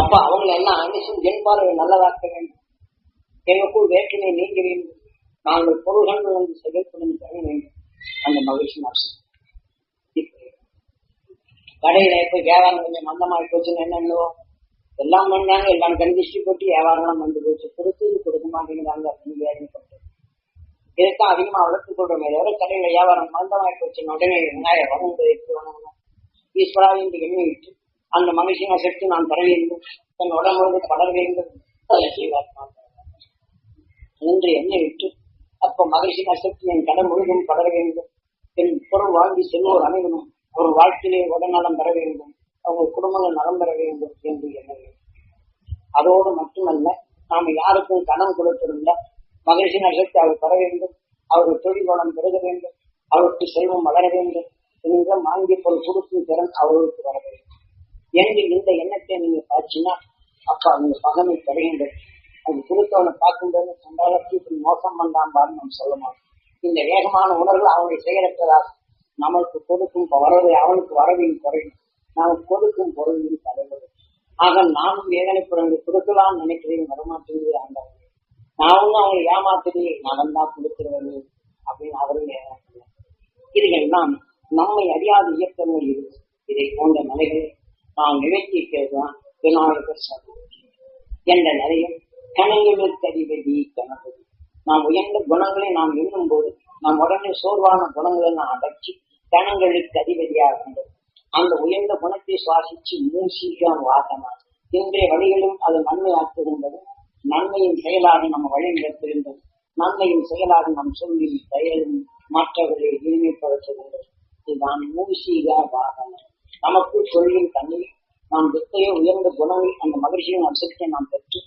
அப்ப அவங்களை எல்லாம் அனுசும் என் பார்வை நல்லதாக்க வேண்டும் எங்களுக்குள் வேற்றுமை நீங்க வேண்டும் நாங்கள் பொருள்கள் வந்து செயல்படும் தர வேண்டும் அந்த மகிழ்ச்சி நாசம் கடையில இப்ப வியாபாரம் கொஞ்சம் மந்தமாகி போச்சுன்னு என்னென்னோ எல்லாம் பண்ணாங்க எல்லாம் கண்டிச்சு போட்டு வியாபாரம் வந்து போச்சு கொடுத்து கொடுக்க மாட்டேங்கிறாங்க அப்படின்னு வேதனைப்பட்டு இதைத்தான் அதிகமா வளர்த்து கொள்றோமே தவிர கடையில வியாபாரம் மந்தமாகி போச்சுன்னு உடனே வெங்காயம் வளர்ந்து எடுத்து வணங்கணும் அந்த மகிழ்ச்சி நசத்து நான் தர வேண்டும். தன் உடம்போடு படர வேண்டும். அதை செய்வார். என்று எண்ணி விட்டு அப்ப மகிழ்ச்சி நசத்து என் கடன் முழுதும் படர வேண்டும். என் பொருள் வாழ்ந்து செல்வோர் அனைவரும் ஒரு வாழ்க்கையிலே உடல்நலம் பெற வேண்டும். அவங்க குடும்பங்கள் நலம் பெற வேண்டும் என்று எண்ண வேண்டும் அதோடு மட்டுமல்ல நாம் யாருக்கும் கடன் கொடுத்திருந்த மகிழ்ச்சி நசத்தை அவர் பெற வேண்டும். அவர் தொழில் வளம் பெருக வேண்டும். அவருக்கு செல்வம் வளர வேண்டும். என்ற மாங்கிய பொருள் கொடுக்கும் திறன் அவர்களுக்கு வர வேண்டும். என்று இந்த எண்ணத்தை நீங்க பார்த்தீங்கன்னா அப்ப அவங்க பகமை பெறுகின்றது அது கொடுத்தவனை பார்க்கும்போது சண்டாலத்துக்கு இப்படி மோசம் பண்ணாம்பான்னு நம்ம சொல்ல மாட்டோம் இந்த வேகமான உணர்வு அவனை செயலற்றதா நமக்கு கொடுக்கும் வரவை அவனுக்கு வரவையும் குறையும். நாம் கொடுக்கும் பொருளையும் தலைவரும் ஆக நானும் வேதனைப்புறங்களை கொடுக்கலாம்னு நினைக்கிறேன் வரமாட்டேங்குது ஆண்டவன் நாமும் அவங்களை ஏமாத்துறேன் நான் தான் கொடுக்கிறவர்கள் அப்படின்னு அவரும் இது எல்லாம் நம்மை அறியாத இயக்கங்கள் இருக்கு இதை போன்ற நிலைகளை நாம் நினைத்திருக்கிறதுதான் விநாயகர் சதுர்த்தி என்ற நிலையம் கணங்களுக்கு கணபதி நாம் உயர்ந்த குணங்களை நாம் எண்ணும் போது நாம் உடனே சோர்வான குணங்களை நாம் அடக்கி கணங்களுக்கு அதிபதியாகின்றது அந்த உயர்ந்த குணத்தை சுவாசிச்சு மூசிகான் வாசனா இன்றைய வழிகளும் அது நன்மை ஆக்குகின்றது நன்மையின் செயலாக நம்ம வழி நடத்துகின்றது நன்மையின் செயலாக நம் சொல்லி செயலும் மற்றவர்களை இனிமைப்படுத்துகின்றது. இதுதான் மூசிகா வாகனம் நமக்கு சொல்லும் தண்ணீர் நாம் எத்தகைய உயர்ந்த குணங்கள் அந்த மகிழ்ச்சியின் அம்சத்தை நாம் பெற்று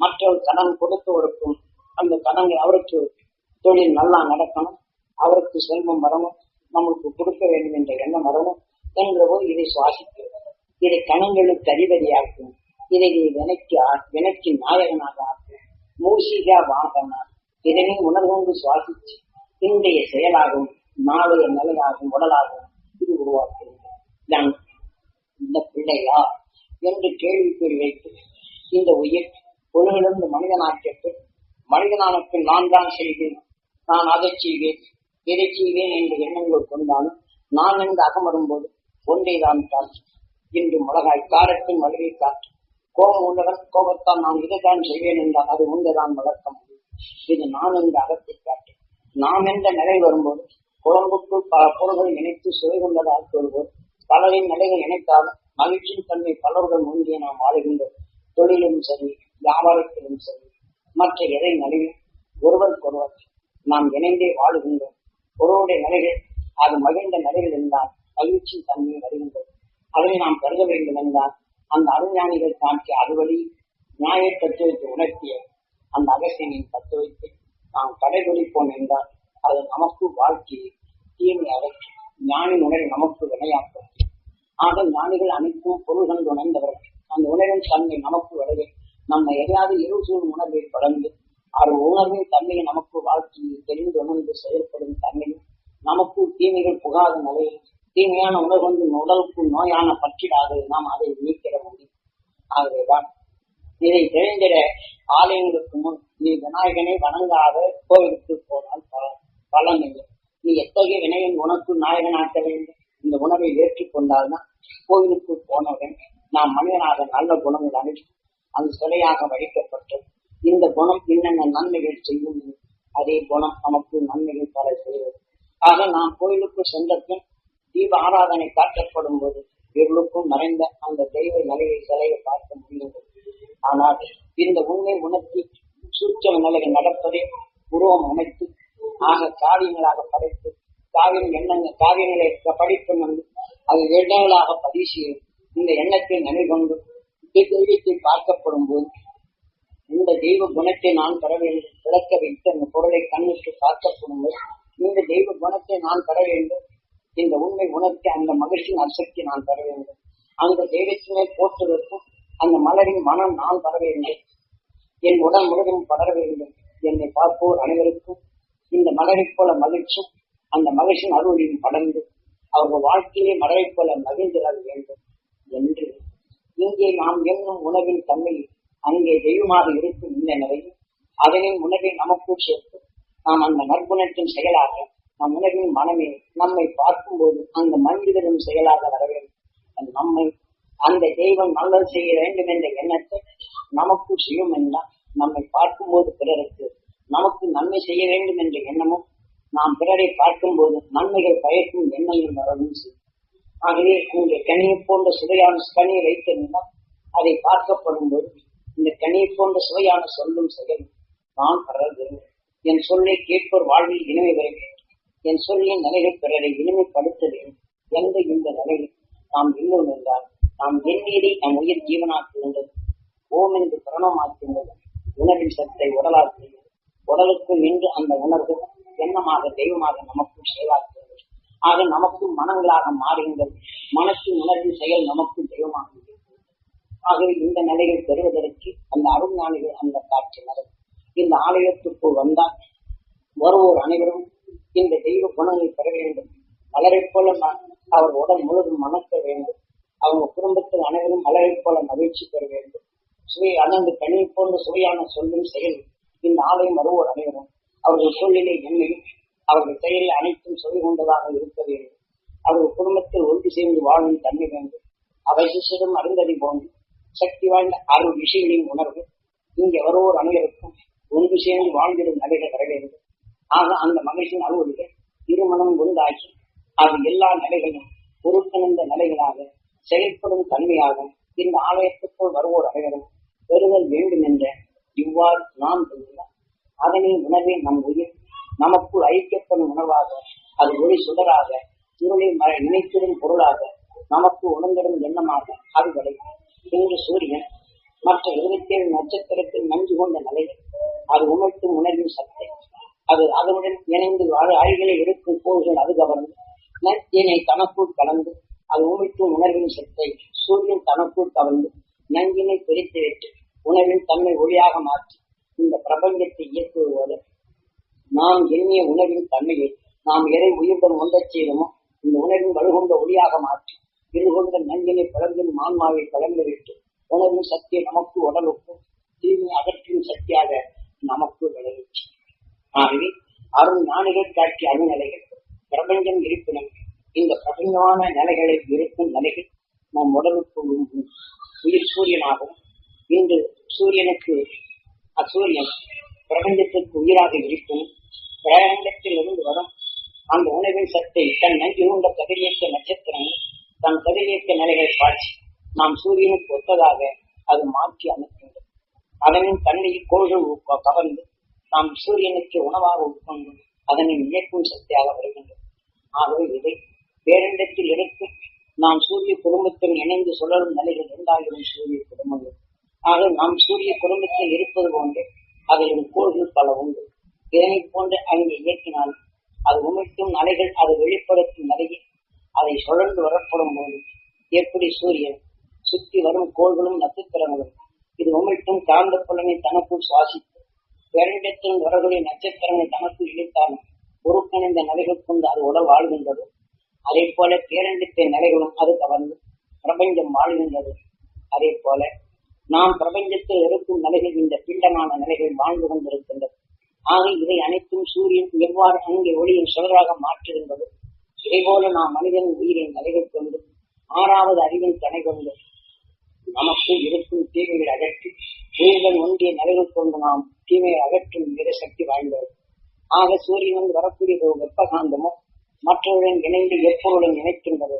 மற்றவர் கடன் கொடுத்தவருக்கும் அந்த கடனை அவருக்கு தொழில் நல்லா நடக்கணும் அவருக்கு செல்வம் வரணும் நமக்கு கொடுக்க வேண்டும் என்ற எண்ணம் வரணும் என்றபோது இதை சுவாசிக்கிறது இதை கணங்களுக்கு அதிபதியாக்கும் இதை நீ வினைக்கு வினைக்கு நாயகனாக ஆக்கும் மூசிகா வாகனார். இதனை உணர்வொன்று சுவாசிச்சு இன்றைய செயலாகும் நாளைய நிலையாகும் உடலாகும் இது உருவாக்குகிறது இந்த பிள்ளையா என்று கேள்விக்குறி வைத்து இந்த உயிர் பொருளிலிருந்து மனிதனாக்கிட்டு மனிதனானக்கு நான் தான் செய்வேன் நான் அதை செய்வேன் இதை செய்வேன் என்று எண்ணங்கள் கொண்டாலும் நான் என்று அகமரும் போது ஒன்றை தான் காற்று இன்று மிளகாய் காரத்தின் வலுவை காற்று கோபம் உள்ளவன் கோபத்தால் நான் இதைத்தான் செய்வேன் என்றால் அது உண்டுதான் வளர்க்க முடியும். இது நான் என்ற அகத்தை காட்டு. நாம் என்ற நிலை வரும்போது குழம்புக்குள் பல பொருள்கள் இணைத்து சுவை கொண்டதாக சொல்வோம் பலரின் நிலைகள் நினைத்தாலும் மகிழ்ச்சியின் தன்மை பலருடன் முந்திய நாம் வாழுகின்றோம் தொழிலும் சரி வியாபாரத்திலும் சரி மற்ற எதை நிலையும் ஒருவருக்கொருவர் நாம் இணைந்தே வாழுகின்றோம். ஒருவருடைய நிலைகள் அது மகிழ்ந்த நிலைகள் என்றால் மகிழ்ச்சியின் தன்மை வருகின்றது. அதனை நாம் கருத வேண்டும் என்றால் அந்த அருஞானிகள் காட்டிய அறுவழி நியாய தத்துவத்தை உணர்த்திய அந்த அகசியனின் தத்துவத்தை நாம் கடைபிடிப்போம் என்றால் அது நமக்கு வாழ்க்கையை தீமை அகற்றி ஞானி உணரை நமக்கு வினையாக்கும். ஆக ஞானிகள் அனைத்தும் பொருள்கள் உணர்ந்தவர்கள் அந்த உணர்வின் தன்மை நமக்கு விளைய நம்ம எதையாவது இருசூழ் உணர்வை தொடர்ந்து அவர் உணர்வின் தன்மையை நமக்கு வாழ்க்கையை தெரிந்து உணர்ந்து செயல்படும் தன்மையும் நமக்கு தீமைகள் புகாத நிலையில் தீமையான உணர்வு உடலுக்கு நோயான பற்றிடாது நாம் அதை நீக்கிட முடியும் ஆகவேதான். இதை தெரிந்திட ஆலயங்களுக்கு முன் நீ விநாயகனை வணங்காத கோவிலுக்கு போனால் பலன் பலன் இல்லை. நீ எத்தகைய வினையின் உனக்கு நாயகனாக்க வேண்டும்? இந்த உணவை ஏற்றுக்கொண்டால்தான் கோவிலுக்கு போனவுடன் நாம் மனிதனாக நல்ல குணங்கள் அனைத்து அந்த சிலையாக வடிக்கப்பட்டு இந்த குணம் என்னென்ன நன்மைகள் செய்யும்? அதே குணம் நமக்கு நன்மைகள் பல செய்வது ஆக நாம் கோயிலுக்கு சென்ற பின் தீப ஆராதனை காட்டப்படும் போது இருளுக்கும் மறைந்த அந்த தெய்வ நிலையை சிலையை பார்க்க முடிகிறது ஆனால் இந்த உண்மை உணர்த்தி சூட்சம நிலைகள் நடப்பதே உருவம் அமைத்து ஆக காரியங்களாக படைத்து காவியம் எண்ணங்கள் காவியங்களை படிப்பு நம்பி அது எண்ணங்களாக பதிவு செய்யும் இந்த எண்ணத்தை நினைகொண்டு தெய்வத்தை பார்க்கப்படும் போது இந்த தெய்வ குணத்தை நான் பெற வேண்டும் விளக்க வைத்து அந்த பொருளை கண்ணுக்கு பார்க்கப்படும் போது இந்த தெய்வ குணத்தை நான் பெற வேண்டும் இந்த உண்மை உணர்த்தி அந்த மகிழ்ச்சியின் அசக்தி நான் பெற வேண்டும். அந்த தெய்வத்தினை போற்றுவதற்கும் அந்த மலரின் மனம் நான் பெற வேண்டும். என் உடல் முழுவதும் படர வேண்டும். என்னை பார்ப்போர் அனைவருக்கும் இந்த மலரைப் போல மகிழ்ச்சும் அந்த மகிழ்ச்சியின் அருளியும் படர்ந்து அவர்கள் வாழ்க்கையிலே மலரைப் போல மகிழ்ந்திட வேண்டும் என்று இங்கே நாம் எண்ணும் உணவின் தன்மை அங்கே தெய்வமாக இருக்கும் இந்த நிலையில் அதனின் உணவை நமக்குள் சேர்த்து நாம் அந்த நற்குணத்தின் செயலாக நம் உணவின் மனமே நம்மை பார்க்கும்போது அந்த மனிதனும் செயலாக வர வேண்டும். அது நம்மை அந்த தெய்வம் நல்லது செய்ய வேண்டும் என்ற எண்ணத்தை நமக்கு செய்யும் என்றால் நம்மை பார்க்கும்போது பிறருக்கு நமக்கு நன்மை செய்ய வேண்டும் என்ற எண்ணமும் நாம் பிறரை பார்க்கும்போது நன்மைகள் பயக்கும் எண்ணமும் வரவும் செய்யும். ஆகவே உங்கள் கனியை போன்ற சுவையான கனியை வைத்திருந்தால் அதை பார்க்கப்படும் போது இந்த கனியை போன்ற சுவையான சொல்லும் செயல் நான் பிறர் விரும்புகிறேன் என் சொல்லை கேட்போர் வாழ்வில் இனிமை பெற வேண்டும் என் சொல்லின் நிலைகள் பிறரை இனிமைப்படுத்த வேண்டும் எந்த இந்த நிலையில் நாம் இல்லோம் என்றால் நாம் எண்ணீரை நம் உயிர் ஜீவனாக்குகின்றது. ஓம் என்று பிரணமாக்குகின்றது. உணவின் சத்தை உடலாக்குகிறது. உடலுக்கு நின்று அந்த உணர்வு எண்ணமாக தெய்வமாக நமக்கும் செயலாக்குகிறது ஆக நமக்கும் மனங்களாக மாறுங்கள். மனத்தின் உணர்வு செயல் நமக்கும் தெய்வமாக இருக்கிறது. ஆகவே இந்த நிலையை பெறுவதற்கு அந்த அருஞானிகள் அந்த காட்சி நடக்கும். இந்த ஆலயத்திற்குள் வந்தால் வருவோர் அனைவரும் இந்த தெய்வ குணங்களை பெற வேண்டும். மலரைப் போல அவர் உடல் முழுவதும் மணக்க வேண்டும். அவங்க குடும்பத்தில் அனைவரும் மலரைப் போல மகிழ்ச்சி பெற வேண்டும். சுவை அனந்து கனி போன்ற சுவையான சொல்லும் செயல் இந்த ஆலயம் வருவோர் அனைவரும் அவர்கள் சூழ்நிலை எண்ணையும் அவர்கள் செயலில் அனைத்தும் சொல்லி கொண்டதாக இருக்க வேண்டும் அவர்கள் குடும்பத்தில் ஒன்று சேர்ந்து வாழும் தன்மை வேண்டும். அவை சிசிடும் அருந்ததி போன்று சக்தி வாய்ந்த அருள் விஷயங்களின் உணர்வு. இங்கே வருவோர் அனைவருக்கும் ஒன்று சேர்ந்து வாழ்ந்திடும் நிலைகள் வர வேண்டும் ஆக அந்த மகிழ்ச்சியின் அலுவலிகள் திருமணம் உண்டாகி அது எல்லா நிலைகளும் பொருட்கிணந்த நிலைகளாக செயல்படும் தன்மையாக இந்த ஆலயத்துக்குள் வருவோர் அனைவரும் பெறுதல் வேண்டும் என்ற இவ்வாறு நாம் சொல்கிறார் அதனை உணவே நம் உயிர். நமக்குள் ஐக்கியப்படும் உணர்வாக அது ஒளி சுடராக இருளை ம- நினைத்திடும் பொருளாக நமக்கு உணர்ந்திடும் எண்ணமாக அது விளையும் இன்று சூரியன் மற்ற இருபத்தேழு நட்சத்திரத்தில் நஞ்சு கொண்ட நிலையில் அது உமிழ்த்தும் உணர்வின் சக்தி. அது அதனுடன் இணைந்து வாழ அழிகளை எடுக்கும் கோள்கள் அது கவர்ந்து நஞ்சினை தனக்குள் கலந்து அது உமிழ்த்தும் உணர்வின் சக்தி. சூரியன் தனக்குள் கவர்ந்து நஞ்சினை பிரித்து விட்டு உணர்வின் தன்மை ஒளியாக மாற்றி. இந்த பிரபஞ்சத்தை இயக்குவது நாம் எண்ணிய உணவின் தன்மையை நாம் எதை உயிருடன் ஒன்றச் செய்தோமோ இந்த உணவின் வலுகொண்ட ஒளியாக மாற்றி இருகொண்ட நஞ்சினை பிளந்தின் மான்மாவை கலந்து விட்டு உணவின் சக்தியை நமக்கு உடலுக்கும் தீமை அகற்றும் சக்தியாக நமக்கு விளைவிச்சு ஆகவே அருண் ஞானிகள் காட்சிய அருநிலைகள் பிரபஞ்சம் இருப்பினும் இந்த பிரபஞ்சமான நிலைகளை இருக்கும் நிலைகள் நம் உடலுக்குள் உயிர் சூரியனாகவும் இன்று சூரியனுக்கு அசூரியன் பிரபஞ்சத்திற்கு உயிராக இருக்கும். பிரபஞ்சத்தில் இருந்து வரும் அந்த உணவின் சத்தை தன் நஞ்சு உண்ட கதிரியக்க நட்சத்திரங்கள் தன் கதிரியக்க நிலைகளை காட்சி. நாம் சூரியனுக்கு ஒத்ததாக அது மாற்றி அமைக்கின்றது. அதனின் தன்மையில் கோள்கள் கவர்ந்து நாம் சூரியனுக்கு உணவாக உட்கொண்டு அதனின் இயக்கும் சக்தியாக வருகின்றது. ஆகவே இதை பேரண்டத்தில் எடுத்து நாம் சூரிய குடும்பத்தில் இணைந்து சுழலும் நிலைகள் இருந்தாலும் சூரிய குடும்பங்கள். ஆக நாம் சூரிய குடும்பத்தில் இருப்பது போன்று அதிலும் கோள்கள் பல உண்டு. இதனை போன்று அங்கே இயக்கினால் அது உமிழ்த்தும் அலைகள் அது வெளிப்படுத்தும் நிலையில் அதை சுழன்று வரப்படும் போது எப்படி சூரியன் சுற்றி வரும் கோள்களும் நட்சத்திரங்களும் இது உமிழ்த்தும் காந்த புலனை தனக்குள் சுவாசித்து பேரண்டத்தின் வரக்கூடிய நட்சத்திரங்களை தனக்குள் இழுத்தாலும் உருக்கணிந்த நிலைகள் கொண்டு அது உடல் வாழ்கின்றது. அதே போல பேரண்டத்தின் நிலைகளும் அது கவர்ந்து பிரபஞ்சம் வாழ்கின்றது. அதே போல நாம் பிரபஞ்சத்தில் இருக்கும் நிலைகள் இந்த பிண்டமான நிலைகள் வாழ்ந்து கொண்டிருக்கின்றது ஆக இதை அனைத்தும் சூரியன் எவ்வாறு அங்கே ஒளியின் சுடராக மாற்றுகின்றது இதேபோல நாம் மனிதன் உயிரின் நிலைகள் கொண்டு ஆறாவது அறிவின் தனை கொண்டு நமக்கு இருக்கும் தீமையை அகற்றி உயிர்கள் ஒன்றிய நிலைகள் கொண்டு நாம் தீமையை அகற்றும் மிக சக்தி வாய்ந்தது ஆக சூரியன் வரக்கூடிய ஒரு வெப்பகாந்தமோ மற்றவருடன் இணைந்து எப்பொருளுடன் இணைக்கின்றது.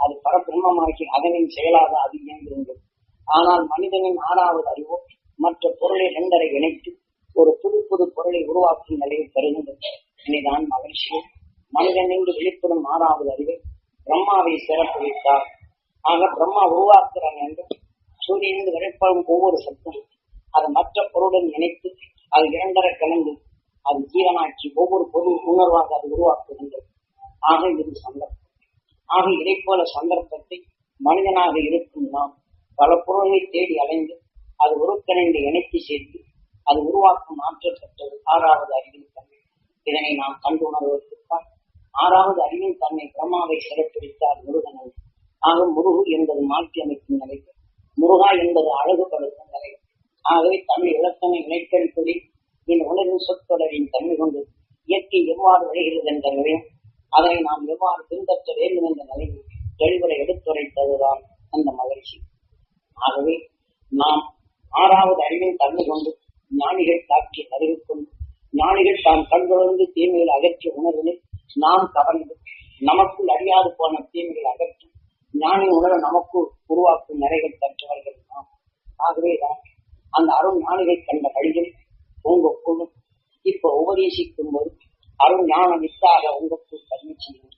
அது பரபிரம்மமாகி அதனின் செயலாக அது இயங்குகின்றது ஆனால் மனிதனின் ஆறாவது அறிவோ மற்ற பொருளை இரண்டரை இணைத்து ஒரு புது புது பொருளை உருவாக்கும் நிலையை பெறுகின்றது இனிதான் மகிழ்ச்சி. மனிதன் என்று வெளிப்படும் ஆறாவது அறிவை பிரம்மாவை சிறப்பு வைத்தார். ஆக பிரம்மா உருவாக்குறான் என்று சூரியனில் வெளிப்படும் ஒவ்வொரு சத்தும் அது மற்ற பொருளுடன் இணைத்து அது இரண்டரை கலந்து அது ஜீவனாக்கி ஒவ்வொரு பொருள் உணர்வாக அது உருவாக்குகின்றது. ஆக இது சந்தர்ப்பம். ஆக இதை போல சந்தர்ப்பத்தை மனிதனாக இருக்கும் நாம் பல பொருள்களை தேடி அலைந்து அது உருக்கணைந்து இணைத்து சேர்த்து அது உருவாக்கும் ஆற்றல் பெற்றது ஆறாவது அறிவின் தன்மை. இதனை நாம் கண்டு உணர்வதற்குத்தான் ஆறாவது அறிவின் தன்மை பிரம்மாவை சிறப்பிடித்தார் முருகன் ஆக முருகு என்பது மாற்றி அமைக்கும் நிலை. முருகா என்பது அழகுபடுத்தும் நிலை. ஆகவே தமிழ் இலக்கண இணைக்கல் இந்த உலகின் சொற்றொடரின் தன்மை கொண்டு இயற்கை எவ்வாறு விளைகிறது என்ற நிலையும் அதனை நாம் எவ்வாறு பின்பற்ற வேண்டும் என்ற நிலையில் தெளிவுரை எடுத்துரைத்ததுதான் அந்த மகிழ்ச்சி. ஆகவே நாம் ஆறாவது அறிவை தந்து கொண்டு ஞானிகள் தாக்கி அறிவு கொண்டு ஞானிகள் தாம் கண்களொன்று தீமையில் அகற்றி உணர்வினை நாம் கவர்ந்து நமக்குள் அறியாது போன தீமைகள் அகற்றி ஞானி உணர நமக்கு உருவாக்கும் நிறைகள் பெற்றவர்கள் நாம். ஆகவேதான் அந்த அருண் ஞானிகை கண்ட வழியில் உங்களுக்குள்ளும் இப்ப உபதேசிக்கும் போது அருண் ஞான வித்தாக உங்களுக்குள் பதிவு செய்யும்.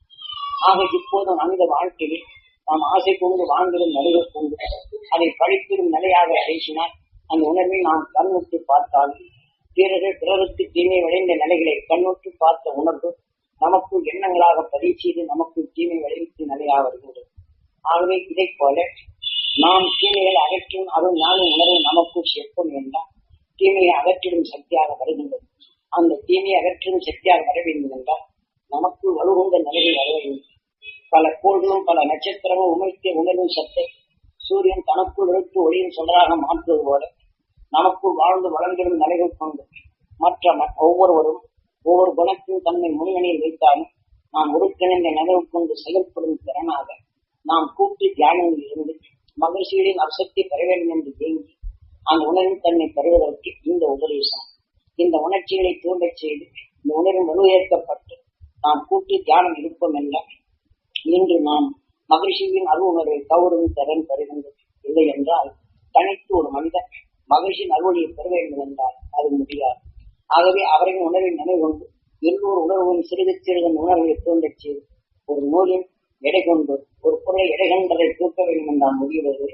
ஆக இப்போது மனித வாழ்க்கையில் நாம் ஆசை கொண்டு வாழ்ந்திடும் நடுக கொண்டு அதை படித்திடும் நிலையாக பேசினால் அந்த உணர்வை நாம் கண்ணுற்று பார்த்தால் பிறகு பிறருக்கு தீமை விளைந்த நிலைகளை கண்ணுற்று பார்த்த உணர்வு நமக்கு எண்ணங்களாக பதிவு செய்து தீமை விளைவித்த நிலையாக வருகின்றது ஆகவே இதைப் போல நாம் தீமைகளை அகற்றும் அருள் ஞான உணர்வு நமக்கு சேர்ப்போம் என்றால் தீமையை அகற்றிடும் சக்தியாக வருகின்றது. அந்த தீமையை அகற்றும் சக்தியாக வர வேண்டும் என்றால் நமக்கு வலுகொண்ட நிலையில் வர வேண்டும். பல கோள்களும் பல நட்சத்திரமும் உமைத்த உணர்வின் சத்தை சூரியன் தனக்குள் எடுத்து ஒளியின் சொல்றாக மாற்றுவது போல நமக்குள் வாழ்ந்து வளர்ந்திடும் நிலைகள் கொண்டு மற்ற ஒவ்வொருவரும் ஒவ்வொரு குணத்தின் தன்னை முன்னிலையில் வைத்தாலும் நாம் ஒருங்கிணைந்த நினைவு கொண்டு செயல்படும் திறனாக நாம் கூட்டு தியானங்களில் இருந்து மகிழ்ச்சிகளின் அசக்தி பெற வேண்டும் என்று தேங்கி அந்த உணர்வின் தன்னை பெறுவதற்கு இந்த உபதேசம். இந்த உணர்ச்சிகளை தூண்டச் செய்து இந்த உணர்வு வலுவேற்கப்பட்டு நாம் கூட்டு தியானம் இருப்போம் என்றால் இன்று நாம் மகிழ்ச்சியின் அருவுணர்வை கௌரவம் திறன் பெறுகின்றது இல்லை என்றால் தனித்து ஒரு மனிதன் மகிழ்ச்சியின் அருவழியை பெற வேண்டும் என்றால் அது முடியாது. ஆகவே அவரின் உணர்வை நினைவு கொண்டு எல்லோர் உணர்வும் சிறிது சிறிது உணர்வை தோன்றச் செய்து ஒரு நூலின் எடை கொண்டு ஒரு பொருளை எடை கண்டதை தூக்க வேண்டும் என்றால் முடிவது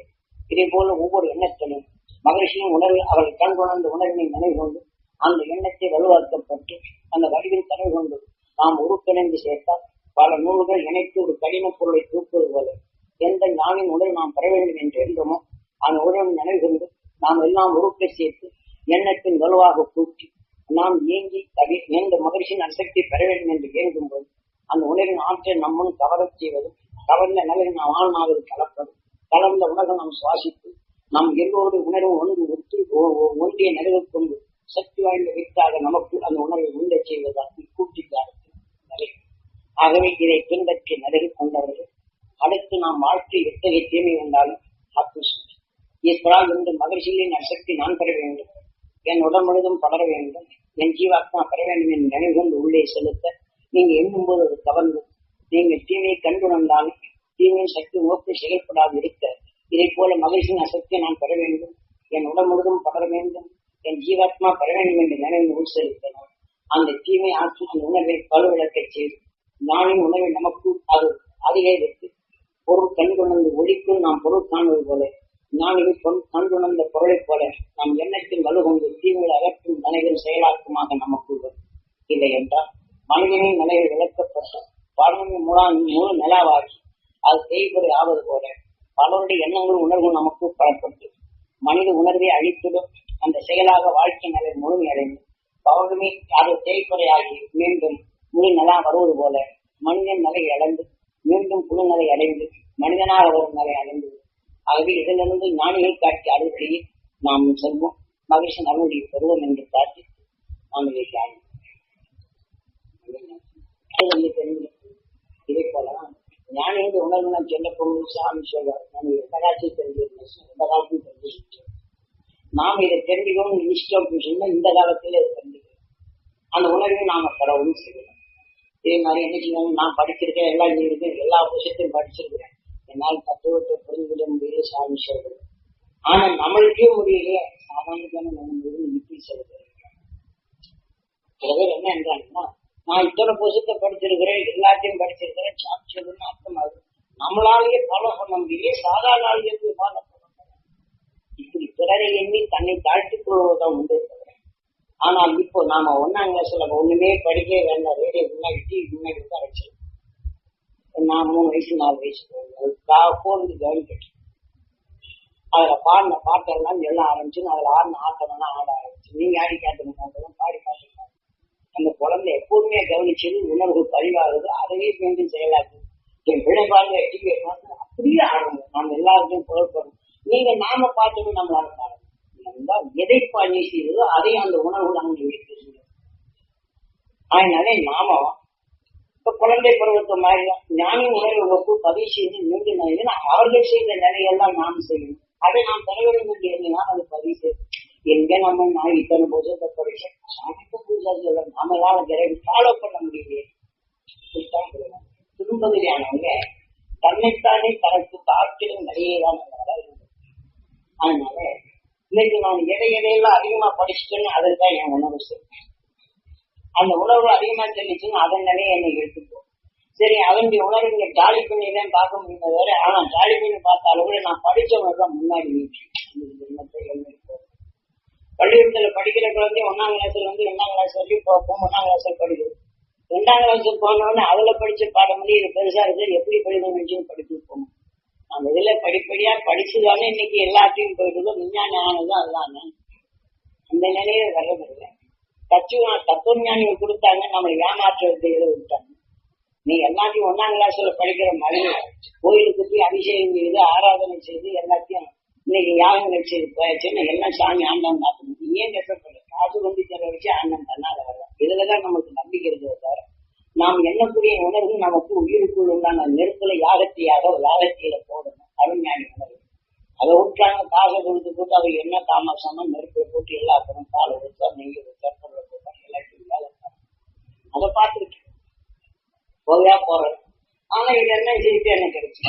இதே போல ஒவ்வொரு எண்ணத்திலும் மகிழ்ச்சியின் உணர்வு அவள் கண் கொண்ட உணர்வினை நினைவு கொண்டு அந்த எண்ணத்தை வலுவாக்கப்பட்டு அந்த வடிவில் தலை கொண்டு நாம் உருக்கிணைந்து சேர்த்தால் பல நூல்கள் இணைத்து ஒரு கடின பொருளை தூக்குவது. போல எந்த ஞானின் உடல் நாம் பெற வேண்டும் என்று என்றோமோ அந்த உடலும் நினைவு கொண்டு நாம் எல்லாம் உருக்கை சேர்த்து எண்ணத்தின் வலுவாக கூட்டி நாம் ஏங்கி தவி எந்த மகிழ்ச்சியின் அசக்தி பெற வேண்டும் என்று ஏங்கும் போது அந்த உணர்வின் ஆற்றை நம்மும் கவரச் செய்வதும் கவர்ந்த நிலையில் நாம் ஆன்மாவில் கலப்பதும் கலந்த உலகம் நாம் சுவாசித்து நாம் எல்லோருடைய உணர்வும் ஒன்று ஒத்து ஒன்றிய நிலவு கொண்டு சக்தி வாய்ந்த வித்தாக நமக்கு அந்த உணர்வை உண்டச் செய்வதாக கூட்டி ஆகவே இதை பின்பற்றி நிலையை கொண்டவர்கள் அடுத்து நாம் வாழ்க்கை எத்தகைய தீமை வந்தாலும் ஆத்மசுத்தி ஈஸ்வரா என்று மகிழ்ச்சியின் சக்தி நான் பெற வேண்டும். என் உடல் முழுதும் படர வேண்டும். என் ஜீவாத்மா பெற வேண்டும் என் நினைவு கொண்டு உள்ளே செலுத்த நீங்க எண்ணும் போது அது கவர்ந்து நீங்கள் தீமையை கண்டுணர்ந்தாலும் தீமையின் சக்தி நோக்கி செயல்படாது இருக்க. இதை போல மகிழ்ச்சியின் அசக்தியை நான் பெற வேண்டும். என் உடல் முழுதும் படர வேண்டும். என் ஜீவாத்மா பெற வேண்டும் என்று நினைவு உள் செலுத்தணும். அந்த தீமை ஆற்றும் அந்த உணர்வை பழுவிளக்கச் செய்து நாளின் உணவை நமக்கு அது வைத்து பொருள் கண்கொணர்ந்து ஒழிக்கும் நாம் பொருள் காணுவது போல ஞானிகள் பொருள் கண்கொணர்ந்த பொருளைப் போல நம் எண்ணத்தில் வலுகொண்டு தீமைகளை அகற்றும் நிலைகள் செயலாக்கமாக நமக்கு வரும். இல்லை என்றால் மனிதனின் நிலையை விளக்கப்பட்ட பலனின் மூலம் முழு நிலாவாகி அது செய்முறை ஆவது போல பலருடைய எண்ணங்களும் உணர்வும் நமக்கு பலப்பட்டு மனித உணர்வை அழித்திடும் அந்த செயலாக வாழ்க்கை நிலை முழுமையடைந்து பௌர்ணமி அது தேய்ப்பறையாகி மீண்டும் முழு நிலா வருவது போல மனிதன் நிலை அடைந்து மீண்டும் புது நிலை அடைந்து மனிதனாக வரும் நிலை அடைந்து. ஆகவே இதிலிருந்து ஞானிகள் காட்சி அறுவடையை நாம் செல்வோம். மகிழ்ச்சி அருளுடைய பெறுவோம் என்று காட்டி நாம் இதை தியானம் இதே போலதான் ஞானிகள் உணர்வு நான் செல்ல போகும் சாமி சொல்வார். நம்ம எந்த காட்சியும் தெரிஞ்சிருக்கோம் எந்த காலத்தையும் தெரிஞ்சிருக்கோம் நாம் இதை தெரிஞ்சுக்கணும்னு இஷ்டம் சொன்னா இந்த காலத்திலே தெரிஞ்சுக்கணும். அந்த உணர்வை நாம பெறவும் செய்யணும். இதே மாதிரி என்ன செய்யணும் நான் படிச்சிருக்கேன் எல்லாம் இருக்கேன் எல்லா விஷயத்தையும் படிச்சிருக்கிறேன். என்னால் தத்துவத்தை புரிந்து கொள்ள முடியல சாமி சொல்றது. ஆனா நம்மளுக்கே முடியலையே சாமானியமான நம்ம இப்படி சில பேர் என்ன என்றாங்கன்னா நான் இத்தனை புஷத்தை படிச்சிருக்கிறேன் எல்லாத்தையும் படிச்சிருக்கிறேன் சாமி சொல்றதுன்னு அர்த்தம் ஆகுது நம்மளாலேயே ஃபாலோ பண்ண முடியலையே சாதாரண ஆளுகளுக்கு ஃபாலோ பண்ண முடியல இப்படி பிறரை எண்ணி தன்னை தாழ்த்திக் கொள்வதுதான் உண்டு. ஆனால் இப்போ நாம ஒன்னாம் கிளாஸ்ல ஒண்ணுமே படிக்க வேண்டாம். ரேடியோ முன்னாடி டிவி முன்னாடி உட்காரச்சு நான் மூணு வயசு நாலு வயசு. போனது கவனிக்கட்டு அதுல பாடின பாட்டெல்லாம் எல்லாம் ஆரம்பிச்சு அதுல ஆடின ஆட்டமெல்லாம் ஆட ஆரம்பிச்சு. நீங்க ஆடி காட்டுங்க பாடி காட்டுங்க அந்த குழந்தை எப்பவுமே கவனிச்சது உணர்வு பதிவாகுது. அதையே மீண்டும் செயலாக்கு என் பிள்ளை பாருங்க டிவியை பார்த்து அப்படியே ஆடணும் நம்ம எல்லாருக்கும் புகழ்படும் நீங்க நாம பார்த்தோம் நம்மளால பாருங்க எதை பதிவு செய்ததோ அதை அந்த உணர்வு நாங்கள் வைத்து அதனால நாம இப்ப குழந்தை பருவத்தை மாதிரி தான் ஞானி உணர்வு வகுப்பு பதிவு செய்து மீண்டும் நிலையில் அவர்கள் செய்த நிலையெல்லாம் நாம் செய்யணும். அதை நாம் தர வேண்டும் எண்ணினால் அது பதிவு செய்யும் எங்க நம்ம நான் இத்தனை பூஜை படிச்சேன் சாமிக்கு பூஜா சொல்ல நம்மளால விரைவு ஃபாலோ பண்ண முடியலையே. திரும்பதியானவங்க தன்னைத்தானே தனக்கு தாக்கிலும் நிறைய தான் அதனால இன்னைக்கு நான் எதை எதையெல்லாம் அதிகமா படிச்சுட்டேன்னு அதில் என் உணவு செய்வேன். அந்த உணர்வு அதிகமா தெரிஞ்சுன்னு அதன் நிலையை என்னை எடுத்துப்போம் சரி அதனுடைய உணர்வு இங்க ஜாலி பண்ணி தான் பார்க்க முடியுமே வேற ஆனா ஜாலி பண்ணி பார்த்த அளவுல நான் படிச்சவங்க தான் முன்னாடி பள்ளிக்கூடத்துல படிக்கிற குழந்தை ஒன்னாம் கிளாஸ்ல வந்து ரெண்டாம் கிளாஸ் வரைக்கும் போகும் ஒன்னாம் கிளாஸ்ல படிக்குது ரெண்டாம் கிளாஸ் போனவொடனே அதுல படிச்ச பாடம் பண்ணி இது பெருசா இருக்கு எப்படி படிக்கணும் படிச்சு போகணும். அந்த இதுல படிப்படியா படிச்சுதானே இன்னைக்கு எல்லாத்தையும் போயிட்டு விஞ்ஞானி ஆனதும் அதுதானே. அந்த நிலையில வர்றதில்லை தத்துவ தத்துவ ஞானிகள் கொடுத்தாங்க நம்மளை ஏமாற்றுறது விட்டாங்க. நீ எல்லாத்தையும் ஒன்னாம் கிளாஸ்ல படிக்கிற மாதிரி கோயிலுக்கு போய் அபிஷேகம் செய்து ஆராதனை செய்து எல்லாத்தையும் இன்னைக்கு யாகங்கள் செய்து போயாச்சுன்னா எல்லாம் சாமி ஆண்டான் பார்க்கணும். ஏன் கஷ்டப்படுற? காசு கொண்டு தர வச்சு ஆண்டன் தன்னால வர இதுலதான் நமக்கு நம்பிக்கை இருக்கிறத தவிர நாம் எண்ணக்கூடிய உணர்வு நமக்கு உயிருக்குள் உண்டான நெருப்புல யாகத்தியாக யாகத்தியில போடணும் அருஞானி உணர்வு. அதை விட்டாங்க காசை கொடுத்து போட்டு அதை என்ன தாமசமா நெருப்பை போட்டு எல்லாத்தரும் பால் கொடுத்தா நெய் கொடுத்தா பொருளை கொடுத்தா எல்லாத்தையும் வேலை அதை பார்த்துட்டு போயா போறது ஆனா இது என்ன இது எனக்கு கிடைச்சு?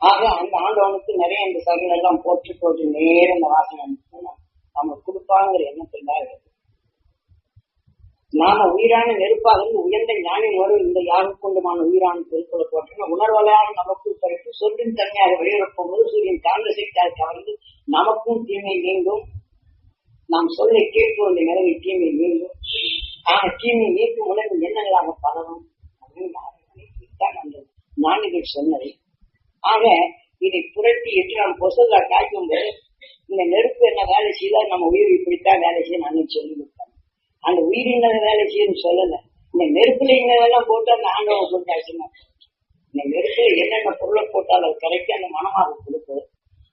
ஆக அந்த ஆண்டவனுக்கு நிறைய இந்த சகல் எல்லாம் போட்டு போட்டு நேரம் இந்த வாசனை நம்ம கொடுப்பாங்கிற எண்ணத்தில் தான் நாம உயிரான நெருப்பாக உயர்ந்த ஞானி வரும் இந்த யாகம் கொண்டுமான உயிரான திருக்குள்ள போட்டோம்னா உணர்வலையாக நமக்கும் கிடைத்து சொல்லின் தன்மையாக வெளியிடப்போம் போது சூரியன் காந்த சக்தியாக கவர்ந்து நமக்கும் தீமை நீங்கும் நாம் சொல்ல கேட்கும் இந்த நிலைமை தீமை நீங்கும் ஆக தீமை நீக்கும் உணர்வு எண்ணங்களாக பரவும் அப்படின்னு அந்த ஞானிகள் சொன்னது ஆக இதை புரட்டி எட்டு நாம் பொசல்ல காய்க்கும் போது இந்த நெருப்பு என்ன வேலை செய்தால் நம்ம உயிர் இப்படித்தான் வேலை செய்ய? நான் சொல்லி கொடுத்தேன் அந்த உயிரினர் வேலை செய்யும் சொல்லல. இந்த நெருப்புல எல்லாம் போட்டு அந்த ஆண்டவன் கொண்டாச்சுமா இந்த நெருப்புல என்னென்ன பொருளை போட்டால் அது கரெக்டா அந்த மனமாக கொடுப்பது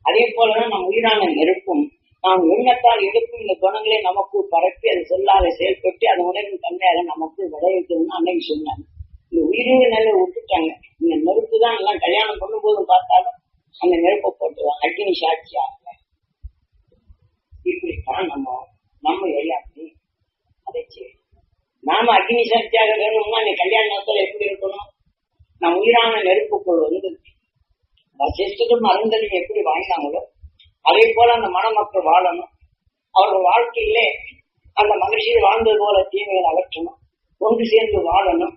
அதே போலதான் நம் உயிரான நெருப்பும். நாம் எண்ணத்தால் எடுக்கும் இந்த குணங்களை நமக்கு பரப்பி அது சொல்லாத செயல்பட்டு அது உணர்வின் தன்மையாக நமக்கு விளைவிக்கணும்னு அன்னைக்கு சொன்னாங்க. இந்த உயிரின நிலையை விட்டுட்டாங்க. இந்த நெருப்பு தான் எல்லாம் கல்யாணம் பண்ணும் போது பார்த்தாலும் அந்த நெருப்பை போட்டுருவாங்க அக்னி சாட்சியாக இப்படித்தான் நம்ம நம்ம எல்லாமே அதை செய்யும் நாம அக்னி சாட்சியாக வேணும்னா நீ கல்யாண நேரத்துல எப்படி இருக்கணும்? நம் உயிரான நெருப்புக்குள் வந்து வசிஷ்டரும் அருந்தலும் எப்படி வாழ்ந்தாங்களோ அதே போல அந்த மணமக்கள் வாழணும். அவர்கள் வாழ்க்கையிலே அந்த மகிழ்ச்சியில் வாழ்ந்தது போல தீமைகள் அகற்றணும். ஒன்று சேர்ந்து வாழணும்.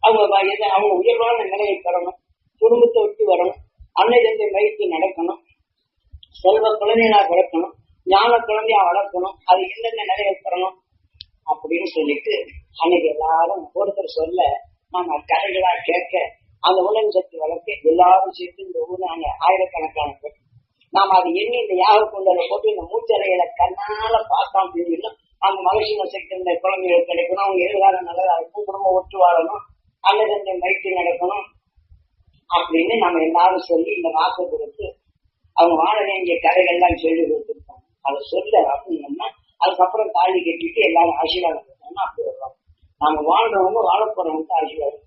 அவங்க அவங்க உயர்வான நிலையை பெறணும். குடும்பத்தை விட்டு வரணும். அன்னை தந்தை மயிற்சி நடக்கணும். செல்வ குழந்தைகளாக பிறக்கணும். ஞான குழந்தையா வளர்க்கணும். அது என்னென்ன நிறைவேற்றணும் அப்படின்னு சொல்லிட்டு அன்னைக்கு எல்லாரும் ஒருத்தர் சொல்ல நாங்க கதைகளா கேட்க அந்த உணவு சக்தி வளர்க்க எல்லாரும் சேர்த்து இந்த ஊர் நாங்க ஆயிரக்கணக்கான பேர். நாம அதை எண்ணி இந்த யாக கொண்டதை போட்டு இந்த மூச்சலையில கண்ணால பார்த்தோம் தெரிஞ்சிடலாம் அந்த மகிழ்ச்சி சக்தி இந்த குழந்தைகள் கிடைக்கணும். அவங்க எதிர்காலம் நல்லதா இருக்கும். குடும்பம் ஒட்டு வாழணும். அல்லது இந்த மைத்தி நடக்கணும். அப்படின்னு நம்ம எல்லாரும் சொல்லி இந்த வாக்கு கொடுத்து அவங்க வாழ வேண்டிய கதைகள்லாம் சொல்லி கொடுத்துருப்பாங்க அதை சொல்ல அப்படின்னா அதுக்கப்புறம் தாலி கட்டிட்டு எல்லாரும் ஆசீர்வாதம் பண்ணோம்னா அப்படி வருவாங்க நாங்க வாழ்றவங்க வாழ போறவங்க ஆசீர்வாதம்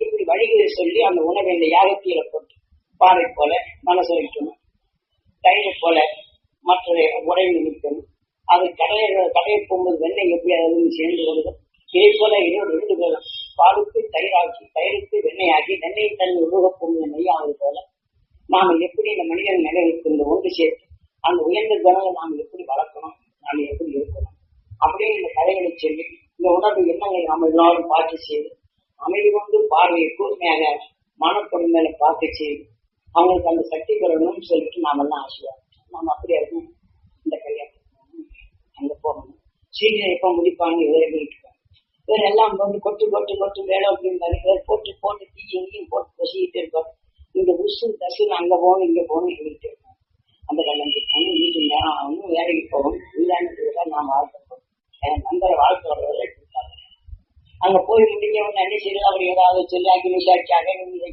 இப்படி வழிகளை சொல்லி அந்த உணவை இந்த யாகத்தியில போட்டு பாறை போல மனசு வைக்கணும். தயிரை போல மற்ற உடைவு நிற்கணும் அது கடையை கடையை போகும்போது வெண்ணெய் எப்படி அதில் சேர்ந்து வருதோ இதே போல இன்னொரு ரெண்டு பேரும் பாலுக்கு தயிராக்கி தயிருக்கு வெண்ணெயாக்கி வெண்ணெய் தண்ணி உருக போகும் நெய்யாவது போல நாம எப்படி இந்த மனிதன் நிலைகளுக்கு இந்த ஒன்று சேர்த்து அந்த உயர்ந்த குணங்களை நாம் எப்படி வளர்க்கணும் நாம் எப்படி இருக்கணும்? அப்படின்னு இந்த கதைகளை சொல்லி இந்த உணர்வு எண்ணங்களை நாம் எல்லாரும் பார்த்து செய்து அமைதி கொண்டு பார்வையை கூர்மையாக மனப்பொருள் மேல பார்த்து செய்து அவங்களுக்கு அந்த சக்தி பெறணும்னு சொல்லிட்டு நாம் எல்லாம் ஆசையாகும் நாம் அப்படியே இருக்கணும் இந்த கல்யாணம் அங்க போகணும். சீக்கிரம் எப்ப முடிப்பாங்க விளையாடிட்டு இவர் எல்லாம் வந்து கொட்டு கொட்டு கொட்டு வேலை அப்படின்னு போட்டு போட்டு தீ எங்கேயும் போட்டு பசிக்கிட்டு இருப்பார். இந்த உசு தசுன்னு அங்க போகணும் இங்க போகணும் எழுதிட்டு இருக்கும் அந்த கல்யாணத்துக்கு கண்ணு மீண்டும் நேரம் ஆகணும் வேலைக்கு போகணும். வீடானதுக்கு நாம் வாழ்க்கை என் நண்பர் வாழ்க்கை வர்றதை அங்க போய் முடிஞ்ச உடனே சரி அவர் ஏதாவது சொல்லி அக்னி இதை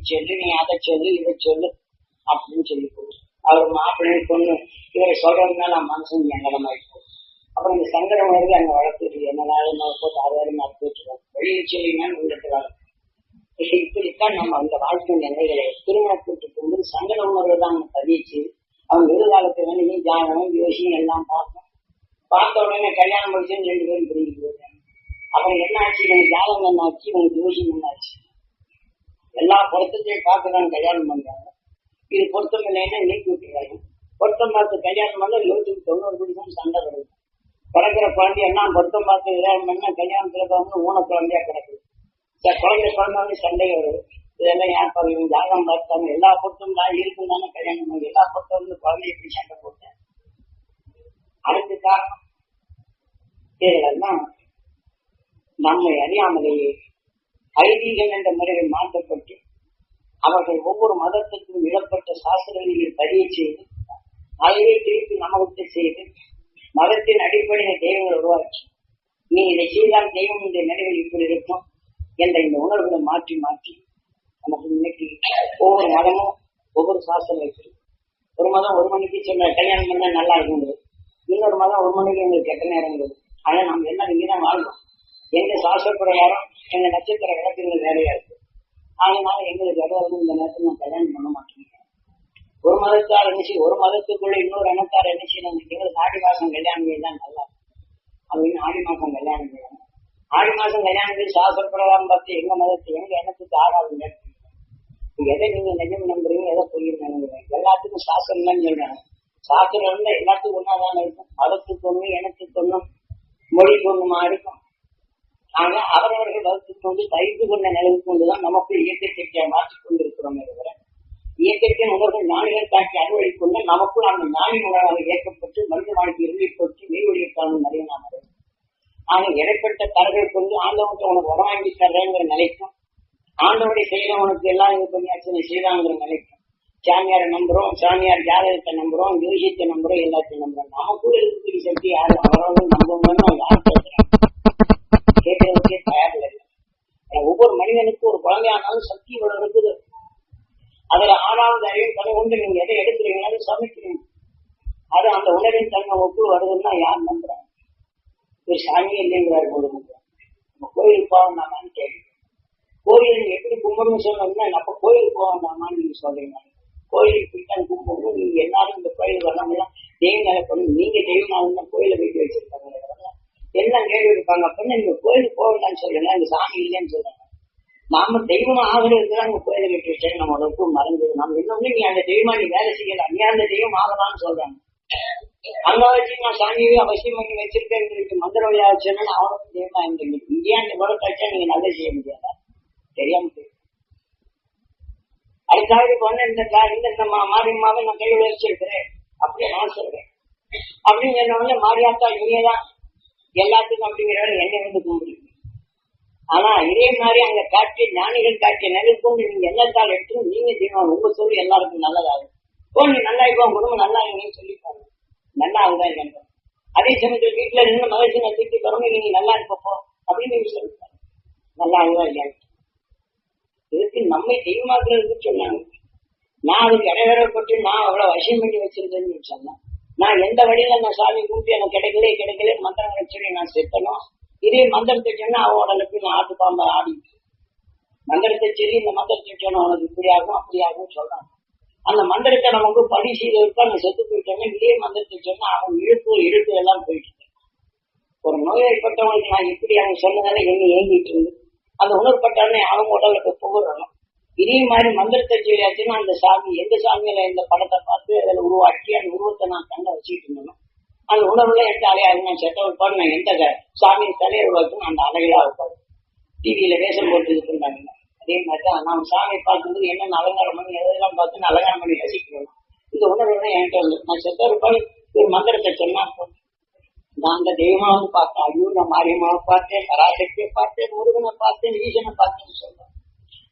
சொல்லு நீ அதை சொல்லு இதை சொல்லு அப்படின்னு சொல்லி போகும் அவர் மாப்பிள்ளை பொண்ணு இவரை சொல்றதுனால மனசும் சங்கடமாயி போகுது அப்புறம் இந்த சங்கடம் வருது அங்க வளர்த்துட்டு என்னனாலும் நம்ம போட்டு ஆதாரம் நடத்தி வச்சுருவோம் வெளியில் சொல்லினா இப்படி இப்படித்தான் நம்ம அந்த வாழ்க்கை நிலைகளை திருமணத்திற்கு கூட்டுக்கு வந்து சங்கட உணர்வு தான் பதிச்சு அவங்க எதிர்காலத்தை வந்து நீ ஜாதகம் யோசி எல்லாம் பார்த்தோம் பார்த்த உடனே கல்யாணம் முடிச்சுன்னு ரெண்டு பேரும் பிரிஞ்சு போயிட்டாங்க. அப்புறம் என்ன ஆச்சு? இவனுக்கு ஜாதகம் என்ன ஆச்சு உனக்கு யோசியம் என்ன ஆச்சு எல்லா பொருத்தத்தையும் பார்த்து தான் கல்யாணம் பண்றாங்க. இது பொருத்தம் இல்லைன்னா நீக்கி விட்டுறாங்க பொருத்தம் பார்த்து கல்யாணம் பண்ணா இருபத்தி தொண்ணூறு குடிக்கும் சண்டை வருது பிறக்கிற குழந்தை என்ன பொருத்தம் பார்த்து கல்யாணம் பண்ணா கல்யாணத்துல வந்து ஊன குழந்தையா கிடக்குது சரி, குழந்தை வந்து சண்டை வருது இதெல்லாம் யார் பாருங்க ஜாதகம் பார்த்தாங்க. எல்லா பொருத்தம் தான் இருக்கும் தானே கல்யாணம் பண்ணி. எல்லா பொருத்தம் வந்து குழந்தைய எப்படி சண்டை போட்டேன். அதுக்கு காரணம் இதெல்லாம் நம்மை அறியாமலேயே ஐதீகம் என்ற முறையில் மாற்றப்பட்டு அவர்கள் ஒவ்வொரு மதத்துக்கும் இடப்பட்ட சாஸ்திரங்களில் பதிவு செய்து அதையே திருப்பி நமக்கு செய்து மதத்தின் அடிப்படையில் தெய்வங்களை உருவாக்கி நீ இதை செய்தால் தெய்வம் இந்த நிலையில் இப்படி இருக்கும் என்ற இந்த உணர்வுகளை மாற்றி மாற்றி நமக்கு இன்னைக்கு ஒவ்வொரு மதமும் ஒவ்வொரு சாஸ்திரம் வச்சிருக்கு ஒரு மதம் ஒரு மணிக்கு சொன்ன கல்யாணம் பண்ணா நல்லா இருக்குங்கிறது இன்னொரு மதம் ஒரு மணிக்கு எங்களுக்கு கெட்ட நேரங்கிறது ஆனா நம்ம எல்லாம் இங்கதான் வாழ்றோம். எங்க சாஸ்திர பிரகாரம் எங்க நட்சத்திர விளக்குகள் வேலையா இருக்கு. அதனால எங்களுக்கு இடம் இந்த நேரத்தில் நான் கல்யாணம் பண்ண மாட்டேங்க ஒரு மதத்தார் என்ன ஒரு மதத்துக்குள்ள இன்னொரு இனத்தார் என்ன எங்களுக்கு ஆடி மாசம் கல்யாணம் செய்யலாம் நல்லா அப்படின்னு ஆடி மாசம் கல்யாணம் செய்யணும் ஆடி மாசம் கல்யாணம் செய்து சாஸ்திர பிரகாரம் பார்த்து எங்க மதத்தை எங்க இனத்துக்கு ஆகாதுங்க எதை நீங்க நிஜம் நம்புறீங்க எதை பொய் நினைக்கிறீங்க? எல்லாத்துக்கும் சாஸ்திரம் தான் சொல்றாங்க. சாஸ்திரம் இருந்தா எல்லாத்துக்கும் ஒன்னாதான் இருக்கும். மதத்துக்கு ஒண்ணு எனக்கு ஒண்ணும் மொழிக்கு ஒண்ணுமா இருக்கும். ஆனா அவரவர்கள் வகுத்துக்கு வந்து தைத்து கொண்ட நிலைக்கு கொண்டுதான் நமக்கு இயக்கத்தை மாற்றிக் கொண்டிருக்கிறோம் இருக்கிற இயக்கத்தின் உணர்வு ஞானிகள் காட்சி அறுவடை கொண்டு நமக்குள் அந்த ஞானி உணர்வாக இயக்கப்பட்டு மனித வாழ்க்கை இறுதி போட்டு நீர்வழியை காணும் நிறைய நாம் அடையும் இடைப்பட்ட தரங்கள் கொண்டு ஆண்டவங்க உனக்கு வர வாங்கி தர்றேங்கிற நிலைக்கும் ஆண்டவனுடைய செய்யறவனுக்கு எல்லாம் இது பண்ணி அர்ச்சனை செய்தாங்கிற நிலைக்கும் சாமியாரை நம்புறோம் சாமியார் ஜாதகத்தை நம்புறோம் ஜோசியத்தை நம்புறோம் எல்லாத்தையும் நம்புறோம். நமக்குள்ள இருக்கக்கூடிய சக்தி யாரும் அவரவங்க நம்புங்கன்னு அவங்க ஆசைப்படுறாங்க கேட்கறதுக்கே தயாரில் இல்லை. ஒவ்வொரு மனிதனுக்கும் ஒரு குழந்தையானாலும் சக்தி இவ்வளவு இருக்குது அதுல ஆறாவது அறிவின் தன்மை உண்டு நீங்க எதை எடுக்கிறீங்களாலும் சமைக்கிறீங்க. அது அந்த உணவின் தன்மை ஒப்பு வருதுன்னா யார் நம்புறாங்க? ஒரு சாமியே இல்லைங்கிறார் போது நம்ம கோயில் போகண்டாமான்னு கேட்கு கோயில் நீங்க எப்படி கும்பிடணும்னு சொன்னோம்னா நம்ம கோயில் போகண்டாமான்னு நீங்க சொல்றீங்க? கோயிலுக்கு போயிட்டாங்க கும்பிடணும். நீங்க எல்லாரும் இந்த கோயில் வர்றாங்களா தெய்வம் நிலை பண்ணி நீங்க தெய்வம் கோயில வீட்டு வச்சிருக்காங்க எல்லாம் கேள்வி இருப்பாங்க அப்படின்னு நீங்க கோயிலுக்கு போகலான்னு சொல்லுங்க. இந்த சாமி இல்லைன்னு சொல்லுங்க. நாம தெய்வம் ஆகிறதுக்கு தான் கோயிலை கட்டி வச்சேன் நம்ம உடம்பு மறந்து நம்ம இன்னொன்னு நீ அந்த தெய்வமா நீ வேலை செய்யலாம் நீ அந்த தெய்வம் ஆகலாம்னு சொல்றாங்க. அங்க வச்சு நான் சாமியை அவசியம் பண்ணி வச்சிருக்கேன். மந்திர வழியா வச்சேன்னா அவனுக்கு தெய்வமா இருந்தீங்க இங்கேயா இந்த உடம்பு வச்சா நீங்க நல்லது செய்ய முடியாதா? தெரியாம அதுக்காக இப்ப வந்து இந்த கா- இந்த இந்த மா- மாரியம்மாவை நான் கையில் வச்சிருக்கிறேன் அப்படியே நான் சொல்றேன். அப்படின்னு சொன்ன மாரியாத்தா இங்கேதான் எல்லாத்துக்கும் அப்படிங்கிறவர் என்ன வந்து கும்பிடுங்க ஆனா இதே மாதிரி அங்க காட்சி ஞானிகள் காட்டிய நெருக்கொண்டு நீங்க எல்லாத்தால் எடுத்து நீங்க செய்யணும். உங்க சொல்லி எல்லாருக்கும் நல்லதாகும் ஓ நீ நல்லா இருக்கோ குடும்பம் நல்லா இருக்கீங்கன்னு சொல்லி பாருங்க நல்லா ஆகுதா இல்லையா அதே சமயத்தில் வீட்டுல நின்று மகிழ்ச்சி நம்பிக்கை தரணும். நீங்க நல்லா இருப்போம் அப்படின்னு நீங்க சொல்லி நல்லா ஆகுதா இல்லையா இதுக்கு நம்மை தெய்வமாக்குறதுக்கு சொன்னாங்க. நான் அதுக்கு இடைவேறப்பட்டு நான் அவ்வளவு வசியம் பண்ணி வச்சிருந்தேன்னு சொன்னேன் நான் எந்த வழியில நான் சாமி கும்பிட்டு எனக்கு கிடைக்கல கிடைக்கல மந்திரம் சொல்லி நான் செத்தனும் இதே மந்திரத்தை சொன்னா அவன் போய் நான் ஆட்டு பாம்பா ஆடி மந்திரத்தை சொல்லி இந்த மந்திரத்தை சொன்ன உனக்கு இப்படி ஆகும் அப்படி ஆகும் சொல்றான். அந்த மந்திரத்தை நமக்கு படி செய்ததற்கா நான் செத்து போயிட்டேன்னா இதே மந்திரத்தை சொன்னா அவன் இழுப்பு இழுப்பு எல்லாம் போயிட்டு இருக்கு. ஒரு நோய்வாய்ப்பட்டவனுக்கு நான் இப்படி அவங்க சொன்னதால என்ன ஏங்கிட்டு இருந்தேன் அந்த உணர்வுப்பட்டானே அவங்க உடலுக்கு புகழணும். இதே மாதிரி மந்திரத்தை சொல்லியாச்சுன்னா அந்த சாமி எந்த சாமியில இந்த படத்தை பார்த்து அதில் உருவாக்கி அந்த உருவத்தை நான் கண்ண வச்சுட்டு இருந்தேன் அந்த உணர்வுல எந்த அலையாது நான் செட்ட வைப்பாடு நான் எந்த சாமியின் தலையை உருவாக்கணும் அந்த அலைகளா இருப்பாரு டிவியில வேஷம் போட்டு இது பண்ணாங்க அதே மாதிரி தான் நாம் சாமியை பார்க்கும்போது என்னென்ன அலங்காரம் பண்ணி எதெல்லாம் பார்த்து அலங்காரம் பண்ணி ரசிக்கிறோம் இந்த உணர்வு தான் என்கிட்ட வந்து நான் செத்த இருப்பாடு ஒரு மந்திரத்தை சொன்னா போதும். நான் அந்த தெய்வமாவும் பார்த்தேன் ஐயோ நான் மாரியம்மாவை பார்த்தேன் பராசக்தியை பார்த்தேன் முருகனை பார்த்தேன் ஈசனை பார்த்தேன்னு சொல்றோம்.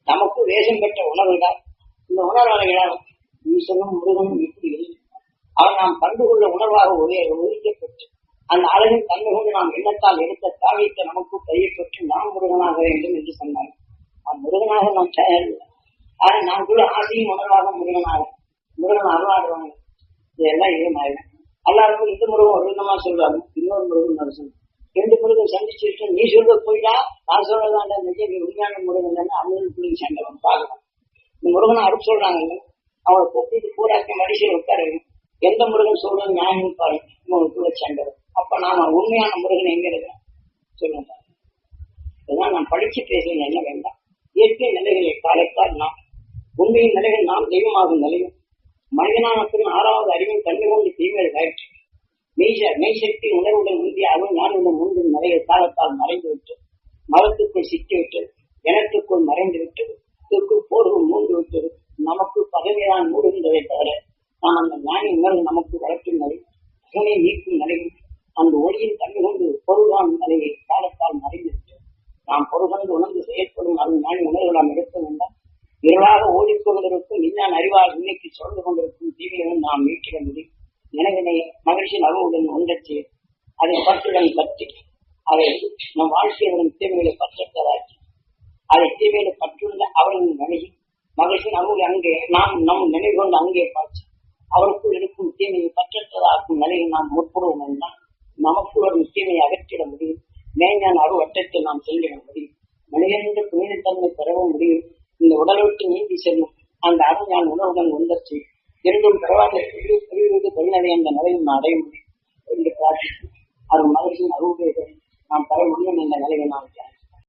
நமக்கு வேஷம் பெற்ற உணர்வுகள் இந்த உணர்வாளிகளால் ஈசனும் முருகனும் இப்படி அவர் நாம் நாம் கண்டுகொள்ள உணர்வாக ஒரே ஒழிக்கப்பட்டு அந்த அழகின் தன்மை கொண்டு நாம் எண்ணத்தால் எடுத்த காரியத்தை நமக்கு கையப்பட்டு நாம் முருகனாக வேண்டும் என்று சொன்னார். நாம் முருகனாக நாம் தயாரில்லை. ஆனால் நாம் கூட ஆசையும் உணர்வாக முருகனாக முருகன் அருளாடுவாங்க இதெல்லாம் ஏமாயிடும் எல்லாருக்கும் இந்த முருகன் ஒரு விதமா சொல்றாங்க. இன்னொரு முருகன் நான் சொல்றேன். ரெண்டு முருகன் சந்திச்சுட்டு நீ சொல்றது போயிடா? நான் சொல்றதாண்டா நிஜம் நீ உண்மையான முருகன் தானே அவங்களுக்கு சண்டை வந்து இந்த முருகனை அருள் சொல்றாங்க அவளை கூப்பிட்டு பூராக்கி மனுஷன் உட்காரு. எந்த முருகன் சொல்றது நியாயம் பாருங்க உங்களுக்குள்ள சண்டை அப்ப நாம உண்மையான முருகன் எங்க இருக்கேன் சொல்லுங்க இதெல்லாம் நான் படிச்சு பேசுறது என்ன வேண்டாம். இயற்கை நிலைகளை காலைத்தால் நாம். உண்மையின் நிலைகள் நாம் தெய்வமாகும் நிலையும். மனிதனானத்தின் ஆறாவது அறிவும் கண்டு கொண்டு தீமைகள் ஆயிற்று மெய்ச மெய்சக்தி உணர்வுடன் முந்தைய அவன் ஞானுடன் முன்பு நிறைய காலத்தால் மறைந்து விட்டது மரத்துக்குள் சிக்கிவிட்டது எனத்துக்குள் மறைந்து விட்டது இதற்குள் போர்கள் மூன்று விட்டது நமக்கு பதவிதான் மூடுகின்றதை தவிர நாம் அந்த ஞானி உணர்வு நமக்கு வளர்க்கும் நிலை அவனை நீக்கும் நிலையில் அந்த ஒளியின் தன்மை கொண்டு பொருளான் நிலையை காலத்தால் மறைந்து விட்டது நாம் பொருள்கொண்டு உணர்ந்து செயற்படும் அது ஞானி உணர்வு நாம் எடுக்க வேண்டாம் இருளாக ஓடிக்கொண்டிருக்கும் விஞ்ஞான அறிவால் இன்னைக்கு சொல்ந்து கொண்டிருக்கும் தீவிரம் நாம் மீட்கிட முடியும் நினைவினை மகிழ்ச்சியின் அருவுடன் ஒன்றச்சு. அதை பற்றுடன் பற்றி. அதை நம் வாழ்க்கையுடன் தீமைகளை பற்றத்ததாக்கி அதை தீமையை பற்றுள்ள அவரின் வழி மகிழ்ச்சியின் அளவு அங்கே நாம் நம் நினைவு கொண்டு அங்கே பார்த்து அவருக்குள் இருக்கும் தீமையை பற்றற்றதாக்கும் நிலையை நாம் முற்படுவோம் என்றால் நமக்குள் ஒரு தீமையை அகற்றிட முடியும். மேஞ்சான் அரு வட்டத்தில் நாம் செல்லிட முடியும். மனிதனின் புனிதத்தன்மை பெறவும் முடியும். இந்த உடலை விட்டு நீங்கி செல்லும். அந்த அருஞான் உணவுடன் ஒன்றச்சு இரண்டும் பரவாயில்லை பிரிவு தொழில்நிலை என்ற நிலையும் நான் அடைய முடியும். என்று பிரார்த்தித்து அது மகிழ்ச்சியின் அருள்களை நாம் பெற முடியும் என்ற நிலையை நான்